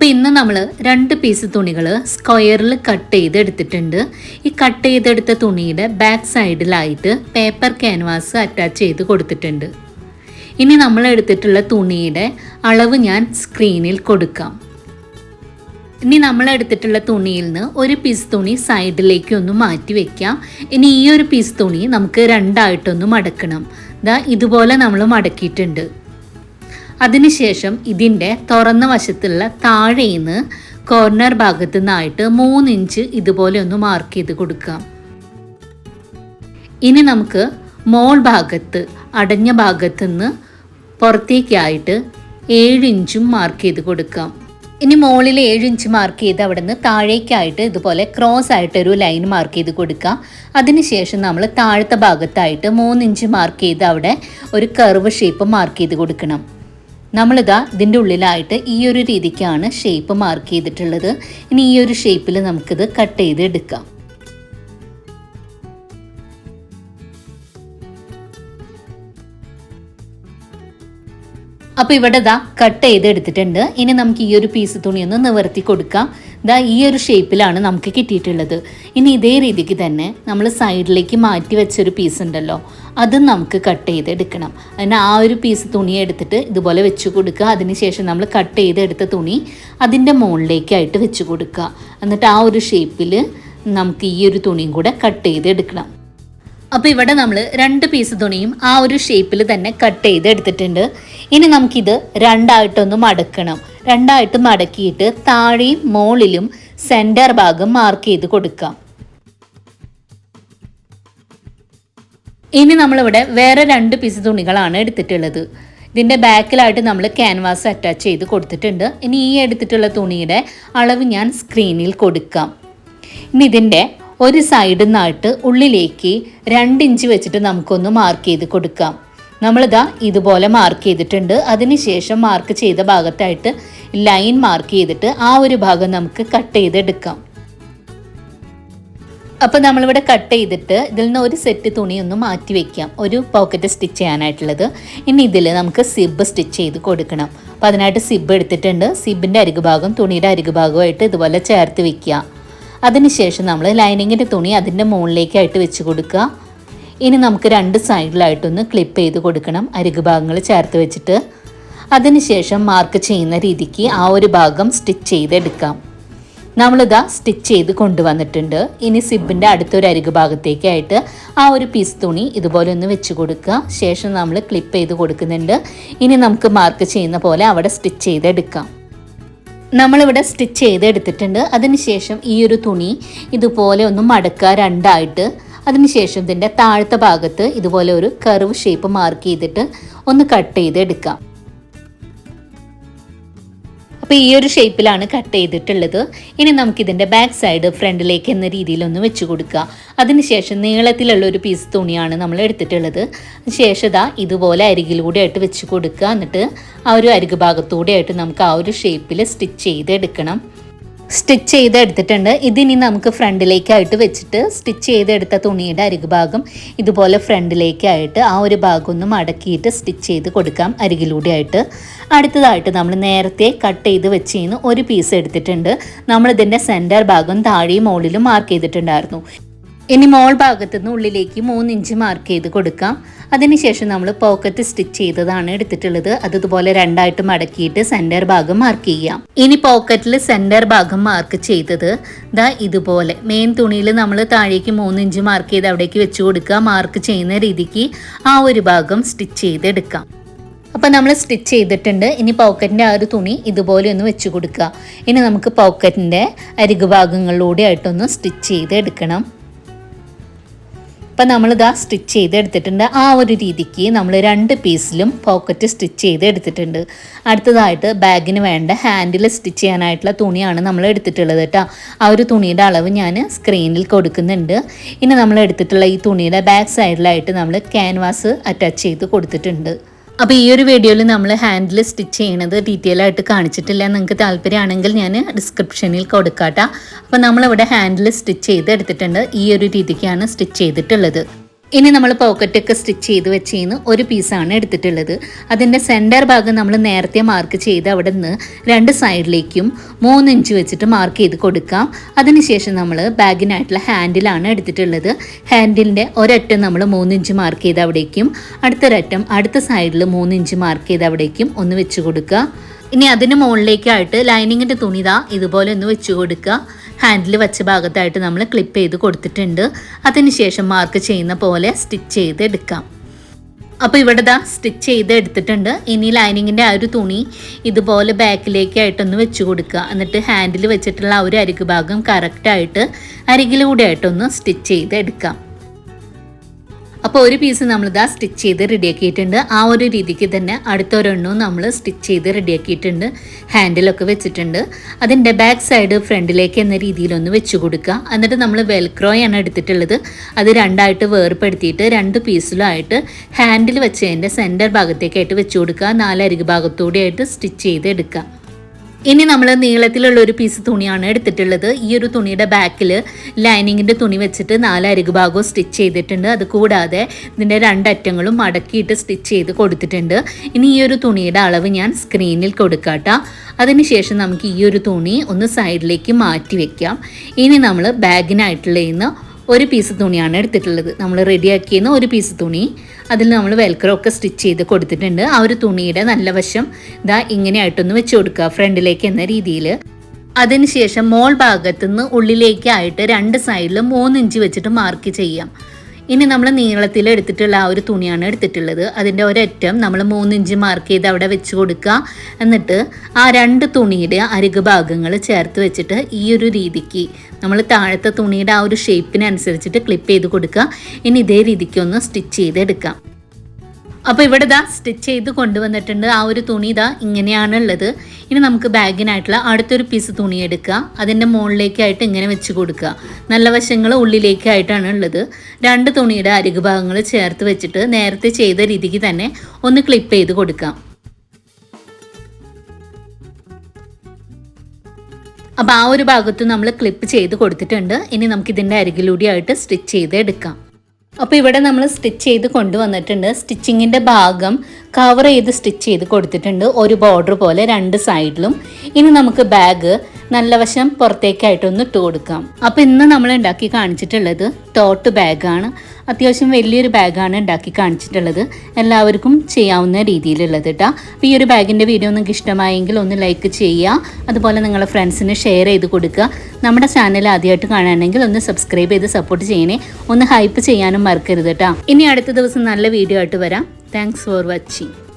അപ്പോൾ ഇന്ന് നമ്മൾ രണ്ട് പീസ് തുണികൾ സ്ക്വയറിൽ കട്ട് ചെയ്തെടുത്തിട്ടുണ്ട്. ഈ കട്ട് ചെയ്തെടുത്ത തുണിയുടെ ബാക്ക് സൈഡിലായിട്ട് പേപ്പർ ക്യാൻവാസ് അറ്റാച്ച് ചെയ്ത് കൊടുത്തിട്ടുണ്ട്. ഇനി നമ്മൾ എടുത്തിട്ടുള്ള തുണിയുടെ അളവ് ഞാൻ സ്ക്രീനിൽ കൊടുക്കാം. ഇനി നമ്മൾ എടുത്തിട്ടുള്ള തുണിയിൽ നിന്ന് ഒരു പീസ് തുണി സൈഡിലേക്ക് ഒന്ന് മാറ്റി വെക്കാം. ഇനി ഈ ഒരു പീസ് തുണി നമുക്ക് രണ്ടായിട്ടൊന്ന് മടക്കണം. ഇതാ ഇതുപോലെ നമ്മൾ മടക്കിയിട്ടുണ്ട്. അതിനുശേഷം ഇതിന്റെ തുറന്ന വശത്തുള്ള താഴേന്ന് കോർണർ ഭാഗത്തു നിന്നായിട്ട് മൂന്ന് ഇഞ്ച് ഇതുപോലെ ഒന്ന് മാർക്ക് ചെയ്ത് കൊടുക്കാം. ഇനി നമുക്ക് മോൾ ഭാഗത്ത് അടഞ്ഞ ഭാഗത്തു നിന്ന് പുറത്തേക്കായിട്ട് ഏഴ് ഇഞ്ചും മാർക്ക് ചെയ്ത് കൊടുക്കാം. ഇനി മോളിൽ ഏഴ് ഇഞ്ച് മാർക്ക് ചെയ്ത് അവിടെ നിന്ന് താഴേക്കായിട്ട് ഇതുപോലെ ക്രോസ് ആയിട്ടൊരു ലൈൻ മാർക്ക് ചെയ്ത് കൊടുക്കാം. അതിനുശേഷം നമ്മൾ താഴത്തെ ഭാഗത്തായിട്ട് മൂന്നിഞ്ച് മാർക്ക് ചെയ്ത് അവിടെ ഒരു കർവ് ഷേപ്പ് മാർക്ക് ചെയ്ത് കൊടുക്കണം. നമ്മളിതാ ഇതിന്റെ ഉള്ളിലായിട്ട് ഈ ഒരു രീതിക്കാണ് ഷേപ്പ് മാർക്ക് ചെയ്തിട്ടുള്ളത്. ഇനി ഈ ഒരു ഷേപ്പിൽ നമുക്കിത് കട്ട് ചെയ്ത് എടുക്കാം അപ്പോൾ ഇവിടെ ദാ കട്ട് ചെയ്ത് എടുത്തിട്ടുണ്ട്. ഇനി നമുക്ക് ഈ ഒരു പീസ് തുണി ഒന്ന് നിവർത്തി കൊടുക്കാം. ദാ ഈ ഒരു ഷേപ്പിലാണ് നമുക്ക് കിട്ടിയിട്ടുള്ളത്. ഇനി ഇതേ രീതിക്ക് തന്നെ നമ്മൾ സൈഡിലേക്ക് മാറ്റി വെച്ചൊരു പീസ് ഉണ്ടല്ലോ അത് നമുക്ക് കട്ട് ചെയ്ത് എടുക്കണം അതിന് ആ ഒരു പീസ് തുണി എടുത്തിട്ട് ഇതുപോലെ വെച്ച് കൊടുക്കുക. അതിനുശേഷം നമ്മൾ കട്ട് ചെയ്തെടുത്ത തുണി അതിന്റെ മുകളിലേക്കായിട്ട് വെച്ച് കൊടുക്കുക. എന്നിട്ട് ആ ഒരു ഷേപ്പിൽ നമുക്ക് ഈ ഒരു തുണിയും കൂടെ കട്ട് ചെയ്ത് എടുക്കണം അപ്പോൾ ഇവിടെ നമ്മൾ രണ്ട് പീസ് തുണിയും ആ ഒരു ഷേപ്പിൽ തന്നെ കട്ട് ചെയ്ത് എടുത്തിട്ടുണ്ട് ഇനി നമുക്കിത് രണ്ടായിട്ടൊന്ന് മടക്കണം. രണ്ടായിട്ട് മടക്കിയിട്ട് താഴെയും മുകളിലും സെന്റർ ഭാഗം മാർക്ക് ചെയ്ത് കൊടുക്കാം. ഇനി നമ്മളിവിടെ വേറെ രണ്ട് പീസ് തുണികളാണ് എടുത്തിട്ടുള്ളത്. ഇതിന്റെ ബാക്കിലായിട്ട് നമ്മൾ ക്യാൻവാസ് അറ്റാച്ച് ചെയ്ത് കൊടുത്തിട്ടുണ്ട്. ഇനി ഈ എടുത്തിട്ടുള്ള തുണിയുടെ അളവ് ഞാൻ സ്ക്രീനിൽ കൊടുക്കാം. ഇനി ഇതിന്റെ ഒരു സൈഡിൽ നിന്നായിട്ട് ഉള്ളിലേക്ക് രണ്ട് ഇഞ്ച് വെച്ചിട്ട് നമുക്കൊന്ന് മാർക്ക് ചെയ്ത് കൊടുക്കാം. നമ്മളിതാ ഇതുപോലെ മാർക്ക് ചെയ്തിട്ടുണ്ട്. അതിനുശേഷം മാർക്ക് ചെയ്ത ഭാഗത്തായിട്ട് ലൈൻ മാർക്ക് ചെയ്തിട്ട് ആ ഒരു ഭാഗം നമുക്ക് കട്ട് ചെയ്തെടുക്കാം. അപ്പോൾ നമ്മളിവിടെ കട്ട് ചെയ്തിട്ട് ഇതിൽ നിന്ന് ഒരു സെറ്റ് തുണി ഒന്ന് മാറ്റി വെക്കാം. ഒരു പോക്കറ്റ് സ്റ്റിച്ച് ചെയ്യാനായിട്ടുള്ളത്. ഇനി ഇതിൽ നമുക്ക് സിബ് സ്റ്റിച്ച് ചെയ്ത് കൊടുക്കണം. അപ്പോൾ അതിനായിട്ട് സിബ് എടുത്തിട്ടുണ്ട്. സിബിന്റെ അരികുഭാഗം തുണിയുടെ അരികുഭാഗമായിട്ട് ഇതുപോലെ ചേർത്ത് വെക്കുക. അതിനുശേഷം നമ്മൾ ലൈനിങ്ങിന്റെ തുണി അതിന്റെ മുകളിലേക്കായിട്ട് വെച്ച് കൊടുക്കുക. ഇനി നമുക്ക് രണ്ട് സൈഡിലായിട്ടൊന്ന് ക്ലിപ്പ് ചെയ്ത് കൊടുക്കണം. അരുക് ഭാഗങ്ങൾ ചേർത്ത് വെച്ചിട്ട്. അതിനുശേഷം മാർക്ക് ചെയ്യുന്ന രീതിക്ക് ആ ഒരു ഭാഗം സ്റ്റിച്ച് ചെയ്തെടുക്കാം നമ്മളിതാ സ്റ്റിച്ച് ചെയ്ത് കൊണ്ടുവന്നിട്ടുണ്ട്. ഇനി സിബിന്റെ അടുത്തൊരു അരുക് ഭാഗത്തേക്കായിട്ട് ആ ഒരു പീസ് തുണി ഇതുപോലെ ഒന്ന് വെച്ച് കൊടുക്കുക. ശേഷം നമ്മൾ ക്ലിപ്പ് ചെയ്ത് കൊടുക്കുന്നുണ്ട്. ഇനി നമുക്ക് മാർക്ക് ചെയ്യുന്ന പോലെ അവിടെ സ്റ്റിച്ച് ചെയ്തെടുക്കാം നമ്മളിവിടെ സ്റ്റിച്ച് ചെയ്തെടുത്തിട്ടുണ്ട് അതിനുശേഷം ഈ ഒരു തുണി ഇതുപോലെ ഒന്ന് മടക്കുക രണ്ടായിട്ട്. അതിനുശേഷം ഇതിന്റെ താഴത്തെ ഭാഗത്ത് ഇതുപോലെ ഒരു കർവ് ഷേപ്പ് മാർക്ക് ചെയ്തിട്ട് ഒന്ന് കട്ട് ചെയ്ത് എടുക്കാം അപ്പോൾ ഈ ഒരു ഷേപ്പിലാണ് കട്ട് ചെയ്തിട്ടുള്ളത്. ഇനി നമുക്കിതിന്റെ ബാക്ക് സൈഡ് ഫ്രണ്ടിലേക്ക് എന്ന രീതിയിൽ ഒന്ന് വെച്ച് കൊടുക്കുക അതിനുശേഷം നീളത്തിലുള്ള ഒരു പീസ് തുണിയാണ് നമ്മൾ എടുത്തിട്ടുള്ളത്. ശേഷം ദാ ഇതുപോലെ അരികിലൂടെ ആയിട്ട് വെച്ച് കൊടുക്കുക. എന്നിട്ട് ആ ഒരു അരികുഭാഗത്തൂടെ ആയിട്ട് നമുക്ക് ആ ഒരു ഷേപ്പിൽ സ്റ്റിച്ച് ചെയ്തെടുക്കണം. സ്റ്റിച്ച് ചെയ്ത് എടുത്തിട്ടുണ്ട് ഇതിനി നമുക്ക് ഫ്രണ്ടിലേക്കായിട്ട് വെച്ചിട്ട് സ്റ്റിച്ച് ചെയ്തെടുത്ത തുണിയുടെ അരികുഭാഗം ഇതുപോലെ ഫ്രണ്ടിലേക്കായിട്ട് ആ ഒരു ഭാഗം മടക്കിയിട്ട് സ്റ്റിച്ച് ചെയ്ത് കൊടുക്കാം അരികിലൂടെ ആയിട്ട് അടുത്തതായിട്ട് നമ്മൾ നേരത്തെ കട്ട് ചെയ്ത് വെച്ച് ഒരു പീസ് എടുത്തിട്ടുണ്ട്. നമ്മളിതിന്റെ സെന്റർ ഭാഗം താഴെയും മുകളിലും മാർക്ക് ചെയ്തിട്ടുണ്ടായിരുന്നു. ഇനി മോൾ ഭാഗത്തു നിന്ന് ഉള്ളിലേക്ക് മൂന്നിഞ്ച് മാർക്ക് ചെയ്ത് കൊടുക്കാം. അതിനുശേഷം നമ്മൾ പോക്കറ്റ് സ്റ്റിച്ച് ചെയ്തതാണ് എടുത്തിട്ടുള്ളത്. അത് ഇതുപോലെ രണ്ടായിട്ട് മടക്കിയിട്ട് സെന്റർ ഭാഗം മാർക്ക് ചെയ്യാം. ഇനി പോക്കറ്റിൽ സെന്റർ ഭാഗം മാർക്ക് ചെയ്തത് ദാ ഇതുപോലെ. മെയിൻ തുണിയിൽ നമ്മൾ താഴേക്ക് മൂന്നിഞ്ച് മാർക്ക് ചെയ്ത് അവിടേക്ക് വെച്ച് കൊടുക്കുക. മാർക്ക് ചെയ്യുന്ന രീതിക്ക് ആ ഒരു ഭാഗം സ്റ്റിച്ച് ചെയ്തെടുക്കാം. അപ്പോൾ നമ്മൾ സ്റ്റിച്ച് ചെയ്തിട്ടുണ്ട്. ഇനി പോക്കറ്റിന്റെ ആ ഒരു തുണി ഇതുപോലെ ഒന്ന് വെച്ച് കൊടുക്കുക. ഇനി നമുക്ക് പോക്കറ്റിന്റെ അരികുഭാഗങ്ങളിലൂടെ ആയിട്ടൊന്ന് സ്റ്റിച്ച് ചെയ്ത് എടുക്കണം അപ്പം നമ്മളിതാ സ്റ്റിച്ച് ചെയ്ത് എടുത്തിട്ടുണ്ട് ആ ഒരു രീതിക്ക് നമ്മൾ രണ്ട് പീസിലും പോക്കറ്റ് സ്റ്റിച്ച് ചെയ്ത് എടുത്തിട്ടുണ്ട് അടുത്തതായിട്ട് ബാഗിന് വേണ്ട ഹാൻഡിൽ സ്റ്റിച്ച് ചെയ്യാനായിട്ടുള്ള തുണിയാണ് നമ്മൾ എടുത്തിട്ടുള്ളത് കേട്ടോ ആ ഒരു തുണിയുടെ അളവ് ഞാൻ സ്ക്രീനിൽ കൊടുക്കുന്നുണ്ട്. ഇനി നമ്മൾ എടുത്തിട്ടുള്ള ഈ തുണിയുടെ ബാക്ക് സൈഡിലായിട്ട് നമ്മൾ ക്യാൻവാസ് അറ്റാച്ച് ചെയ്ത് കൊടുത്തിട്ടുണ്ട്. അപ്പോൾ ഈ ഒരു വീഡിയോയിൽ നമ്മൾ ഹാൻഡിൽ സ്റ്റിച്ച് ചെയ്യണത് ഡീറ്റെയിൽ ആയിട്ട് കാണിച്ചിട്ടില്ല നിങ്ങൾക്ക് താല്പര്യമാണെങ്കിൽ ഞാൻ ഡിസ്ക്രിപ്ഷനിൽ കൊടുക്കാട്ടോ. അപ്പോൾ നമ്മളിവിടെ ഹാൻഡിൽ സ്റ്റിച്ച് ചെയ്ത് എടുത്തിട്ടുണ്ട്. ഈ ഒരു രീതിക്കാണ് സ്റ്റിച്ച് ചെയ്തിട്ടുള്ളത്. ഇനി നമ്മൾ പോക്കറ്റൊക്കെ സ്റ്റിച്ച് ചെയ്ത് വെച്ചതിന് ഒരു പീസാണ് എടുത്തിട്ടുള്ളത്. അതിന്റെ സെന്റർ ഭാഗം നമ്മൾ നേരത്തെ മാർക്ക് ചെയ്ത് അവിടെ നിന്ന് രണ്ട് സൈഡിലേക്കും മൂന്ന് ഇഞ്ച് വെച്ചിട്ട് മാർക്ക് ചെയ്ത് കൊടുക്കാം. അതിനുശേഷം നമ്മൾ ബാഗിനായിട്ടുള്ള ഹാൻഡിലാണ് എടുത്തിട്ടുള്ളത്. ഹാൻഡിലിന്റെ ഒരറ്റം നമ്മൾ മൂന്ന് ഇഞ്ച് മാർക്ക് ചെയ്ത് അവിടേക്കും അടുത്തൊരറ്റം അടുത്ത സൈഡിൽ മൂന്ന് ഇഞ്ച് മാർക്ക് ചെയ്ത് അവിടേക്കും ഒന്ന് വെച്ച് കൊടുക്കുക. ഇനി അതിന് മുകളിലേക്കായിട്ട് ലൈനിങ്ങിന്റെ തുണിതാ ഇതുപോലെ ഒന്ന് വെച്ച് കൊടുക്കുക. ഹാൻഡിൽ വച്ച ഭാഗത്തായിട്ട് നമ്മൾ ക്ലിപ്പ് ചെയ്ത് കൊടുത്തിട്ടുണ്ട്. അതിനുശേഷം മാർക്ക് ചെയ്യുന്ന പോലെ സ്റ്റിച്ച് ചെയ്ത് എടുക്കാം. അപ്പോൾ ഇവിടെ ദാ സ്റ്റിച്ച് ചെയ്ത് എടുത്തിട്ടുണ്ട്. ഇനി ലൈനിങ്ങിന്റെ ആ ഒരു തുണി ഇതുപോലെ ബാക്കിലേക്കായിട്ടൊന്ന് വെച്ച് കൊടുക്കുക. എന്നിട്ട് ഹാൻഡിൽ വെച്ചിട്ടുള്ള ആ ഒരു അരികു ഭാഗം കറക്റ്റായിട്ട് അരികിലൂടെ ആയിട്ടൊന്ന് സ്റ്റിച്ച് ചെയ്ത് എടുക്കാം. അപ്പോൾ ഒരു പീസ് നമ്മളിതാ സ്റ്റിച്ച് ചെയ്ത് റെഡിയാക്കിയിട്ടുണ്ട് ആ ഒരു രീതിക്ക് തന്നെ അടുത്തൊരെണ്ണവും നമ്മൾ സ്റ്റിച്ച് ചെയ്ത് റെഡിയാക്കിയിട്ടുണ്ട് ഹാൻഡിലൊക്കെ വെച്ചിട്ടുണ്ട്. അതിന്റെ ബാക്ക് സൈഡ് ഫ്രണ്ടിലേക്ക് എന്ന രീതിയിലൊന്ന് വെച്ച് കൊടുക്കുക. എന്നിട്ട് നമ്മൾ വെൽക്രോയാണ് എടുത്തിട്ടുള്ളത്. അത് രണ്ടായിട്ട് വേർപ്പെടുത്തിയിട്ട് രണ്ട് പീസിലായിട്ട് ഹാൻഡിൽ വെച്ചതിന്റെ സെന്റർ ഭാഗത്തേക്കായിട്ട് വെച്ച് കൊടുക്കുക. നാലരിക് ഭാഗത്തൂടെയായിട്ട് സ്റ്റിച്ച് ചെയ്ത് എടുക്കുക. ഇനി നമ്മൾ നീളത്തിലുള്ള ഒരു പീസ് തുണിയാണ് എടുത്തിട്ടുള്ളത്. ഈ ഒരു തുണിയുടെ ബാക്കിൽ ലൈനിങ്ങിന്റെ തുണി വെച്ചിട്ട് നാല് ഭാഗവും സ്റ്റിച്ച് ചെയ്തിട്ടുണ്ട്. അത് കൂടാതെ ഇതിന്റെ രണ്ടറ്റങ്ങളും മടക്കിയിട്ട് സ്റ്റിച്ച് ചെയ്ത് കൊടുത്തിട്ടുണ്ട്. ഇനി ഈ ഒരു തുണിയുടെ അളവ് ഞാൻ സ്ക്രീനിൽ കൊടുക്കാട്ടോ അതിനുശേഷം നമുക്ക് ഈ ഒരു തുണി ഒന്ന് സൈഡിലേക്ക് മാറ്റി വെക്കാം. ഇനി നമ്മൾ ബാഗിനായിട്ടുള്ള ഒരു പീസ് തുണിയാണ് എടുത്തിട്ടുള്ളത്. നമ്മൾ റെഡിയാക്കിയെന്ന ഒരു പീസ് തുണി. അതിൽ നമ്മൾ വെൽക്രോ ഒക്കെ സ്റ്റിച്ച് ചെയ്ത് കൊടുത്തിട്ടുണ്ട്. ആ ഒരു തുണിയുടെ നല്ല വശം ഇതാ ഇങ്ങനെയായിട്ടൊന്ന് വെച്ച് കൊടുക്കുക ഫ്രണ്ടിലേക്ക് എന്ന രീതിയിൽ. അതിനുശേഷം മോൾ ഭാഗത്തുനിന്ന് ഉള്ളിലേക്കായിട്ട് രണ്ട് സൈഡിലും മൂന്ന് ഇഞ്ച് വെച്ചിട്ട് മാർക്ക് ചെയ്യാം. ഇനി നമ്മൾ നീളത്തിൽ എടുത്തിട്ടുള്ള ആ ഒരു തുണിയാണ് എടുത്തിട്ടുള്ളത്. അതിന്റെ ഒരറ്റം നമ്മൾ മൂന്ന് ഇഞ്ച് മാർക്ക് ചെയ്ത് അവിടെ വെച്ച് കൊടുക്കുക. എന്നിട്ട് ആ രണ്ട് തുണിയുടെ അരുക് ഭാഗങ്ങൾ ചേർത്ത് വെച്ചിട്ട് ഈ ഒരു രീതിക്ക് നമ്മൾ താഴത്തെ തുണിയുടെ ആ ഒരു ഷേപ്പിനനുസരിച്ചിട്ട് ക്ലിപ്പ് ചെയ്ത് കൊടുക്കുക. ഇനി ഇതേ രീതിക്ക് ഒന്ന് സ്റ്റിച്ച് ചെയ്തെടുക്കാം. അപ്പോൾ ഇവിടെ ഇതാ സ്റ്റിച്ച് ചെയ്ത് കൊണ്ടുവന്നിട്ടുണ്ട്. ആ ഒരു തുണി ഇതാ ഇങ്ങനെയാണ് ഉള്ളത് ഇനി നമുക്ക് ബാഗിനായിട്ടുള്ള അടുത്തൊരു പീസ് തുണി എടുക്കുക. അതിന്റെ മുകളിലേക്കായിട്ട് ഇങ്ങനെ വെച്ച് കൊടുക്കുക. നല്ല വശങ്ങൾ ഉള്ളിലേക്കായിട്ടാണ് ഉള്ളത് രണ്ട് തുണിയുടെ അരികു ഭാഗങ്ങൾ ചേർത്ത് വെച്ചിട്ട് നേരത്തെ ചെയ്ത രീതിക്ക് തന്നെ ഒന്ന് ക്ലിപ്പ് ചെയ്ത് കൊടുക്കാം അപ്പോൾ ആ ഒരു ഭാഗത്ത് നമ്മൾ ക്ലിപ്പ് ചെയ്ത് കൊടുത്തിട്ടുണ്ട്. ഇനി നമുക്ക് ഇതിന്റെ അരികിലൂടെയായിട്ട് സ്റ്റിച്ച് ചെയ്ത് എടുക്കാം. അപ്പോൾ ഇവിടെ നമ്മൾ സ്റ്റിച്ച് ചെയ്ത് കൊണ്ടുവന്നിട്ടുണ്ട്. സ്റ്റിച്ചിങ്ങിന്റെ ഭാഗം കവർ ചെയ്ത് സ്റ്റിച്ച് ചെയ്ത് കൊടുത്തിട്ടുണ്ട്. ഒരു ബോർഡർ പോലെ രണ്ട് സൈഡിലും. ഇനി നമുക്ക് ബാഗ് നല്ല വശം പുറത്തേക്കായിട്ടൊന്ന് ഇട്ട് കൊടുക്കാം. അപ്പോൾ ഇന്ന് നമ്മൾ ഉണ്ടാക്കി കാണിച്ചിട്ടുള്ളത് ടോട്ട് ബാഗാണ് അത്യാവശ്യം വലിയൊരു ബാഗാണ് ഉണ്ടാക്കി കാണിച്ചിട്ടുള്ളത്. എല്ലാവർക്കും ചെയ്യാവുന്ന രീതിയിലുള്ളത് കേട്ടോ അപ്പോൾ ഈ ഒരു ബാഗിന്റെ വീഡിയോ നിങ്ങൾക്ക് ഇഷ്ടമായെങ്കിൽ ഒന്ന് ലൈക്ക് ചെയ്യുക. അതുപോലെ നിങ്ങളുടെ ഫ്രണ്ട്സിന് ഷെയർ ചെയ്ത് കൊടുക്കുക. നമ്മുടെ ചാനൽ ആദ്യമായിട്ട് കാണുകയാണെങ്കിൽ ഒന്ന് സബ്സ്ക്രൈബ് ചെയ്ത് സപ്പോർട്ട് ചെയ്യണേ. ഒന്ന് ഹൈപ്പ് ചെയ്യാനും മറക്കരുത് കേട്ടോ ഇനി അടുത്ത ദിവസം നല്ല വീഡിയോ ആയിട്ട് വരാം. Thanks for watching